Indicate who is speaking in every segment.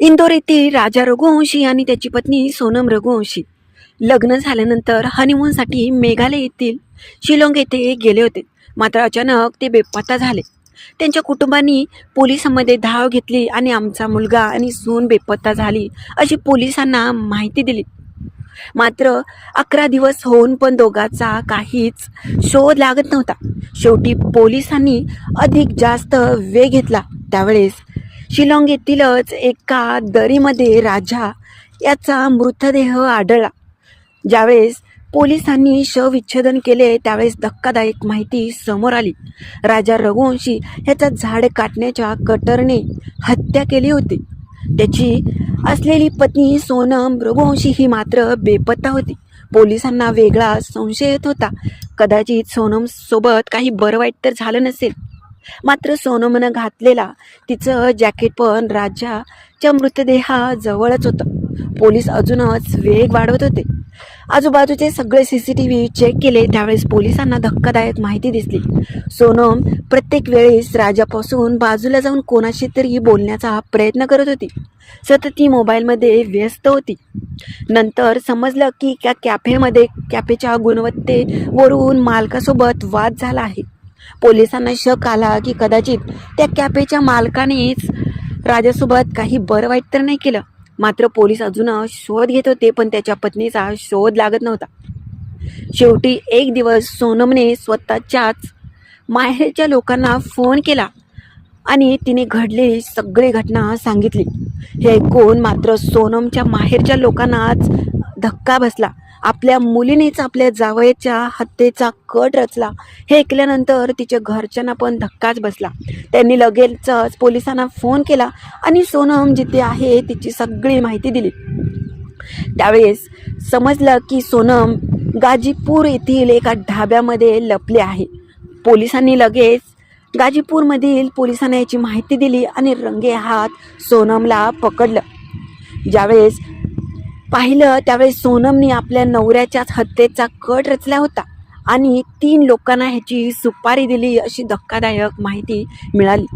Speaker 1: इंदोर येथील राजा रघुवंशी आणि त्याची पत्नी सोनम रघुवंशी. लग्न झाल्यानंतर हनीमूनसाठी मेघालय येथील शिलाँग येथे गेले होते. मात्र अचानक ते बेपत्ता झाले. त्यांच्या कुटुंबांनी पोलिसांमध्ये धाव घेतली आणि आमचा मुलगा आणि सून बेपत्ता झाली अशी पोलिसांना माहिती दिली. मात्र अकरा दिवस होऊन पण दोघांचा काहीच शोध लागत नव्हता. शेवटी पोलिसांनी अधिक जास्त वेग घेतला. त्यावेळेस शिलाँग येथीलच एका दरीमध्ये राजा याचा मृतदेह आढळला. ज्यावेळेस पोलिसांनी शवविच्छेदन केले त्यावेळेस धक्कादायक माहिती समोर आली. राजा रघुवंशी ह्याचा झाड काटण्याच्या कटरने हत्या केली होती. त्याची असलेली पत्नी सोनम रघुवंशी ही मात्र बेपत्ता होती. पोलिसांना वेगळा संशय येत होता. कदाचित सोनम सोबत काही बरं वाईट तर झालं नसेल. मात्र सोनमनं घातलेला तिचं जॅकेट पण राजाच्या मृतदेहाजवळच होतं. पोलीस अजूनच वेग वाढवत होते. आजूबाजूचे सगळे C C T V check केले त्यावेळेस पोलिसांना धक्कादायक माहिती दिसली. सोनम प्रत्येक वेळेस राजापासून बाजूला जाऊन कोणाशी तरी बोलण्याचा प्रयत्न करत होती. सतत ती मोबाईलमध्ये व्यस्त होती. नंतर समजलं की त्या कॅफेमध्ये कॅफेच्या गुणवत्तेवरून मालकासोबत वाद झाला आहे. पोलिसांना शक आला की कदाचित त्या कॅफेच्या मालकानेच राजासोबत काही बरं वाईट तर नाही केलं. मात्र पोलीस अजून शोध घेत होते पण त्याच्या पत्नीचा शोध लागत नव्हता. शेवटी एक दिवस सोनमने स्वतःच्याच माहेरच्या लोकांना फोन केला आणि तिने घडलेली सगळी घटना सांगितली. हे ऐकून मात्र सोनमच्या माहेरच्या लोकांनाच धक्का बसला. आपल्या मुलीनेच आपल्या जावयाच्या हत्येचा कट रचला. हे ऐकल्यानंतर तिच्या घरच्यांना पण धक्काच बसला. त्यांनी लगेचच पोलिसांना फोन केला आणि सोनम जिथे आहे तिची सगळी माहिती दिली. त्यावेळेस समजलं की सोनम गाजीपूर येथील एका ढाब्यामध्ये लपले आहे. पोलिसांनी लगेच गाजीपूरमधील पोलिसांना याची माहिती दिली आणि रंगे हात सोनमला पकडलं. ज्यावेळेस पाहिलं त्यावेळेस सोनमने आपल्या नवऱ्याच्याच हत्येचा कट रचला होता. आणि तीन लोकांना ह्याची सुपारी दिली अशी धक्कादायक माहिती मिळाली.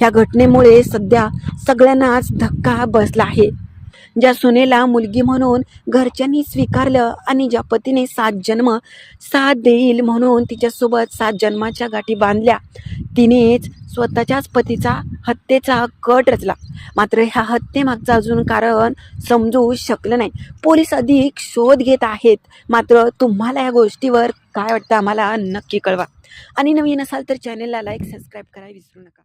Speaker 1: ह्या घटनेमुळे सध्या सगळ्यांनाच धक्का बसला आहे. ज्या सुनेला मुलगी म्हणून घरच्यांनी स्वीकारलं आणि ज्या पतीने सात जन्म साथ देईल म्हणून तिच्यासोबत सात जन्माच्या गाठी बांधल्या तिनेच स्वतःच्याच पतीचा हत्येचा कट रचला. मात्र ह्या हत्येमागचं अजून कारण समजू शकलं नाही. पोलीस अधिक शोध घेत आहेत. मात्र तुम्हाला या गोष्टीवर काय वाटतं? आम्हाला नक्की कळवा. आणि नवीन असाल तर चॅनेलला लाईक सबस्क्राईब करायला विसरू नका.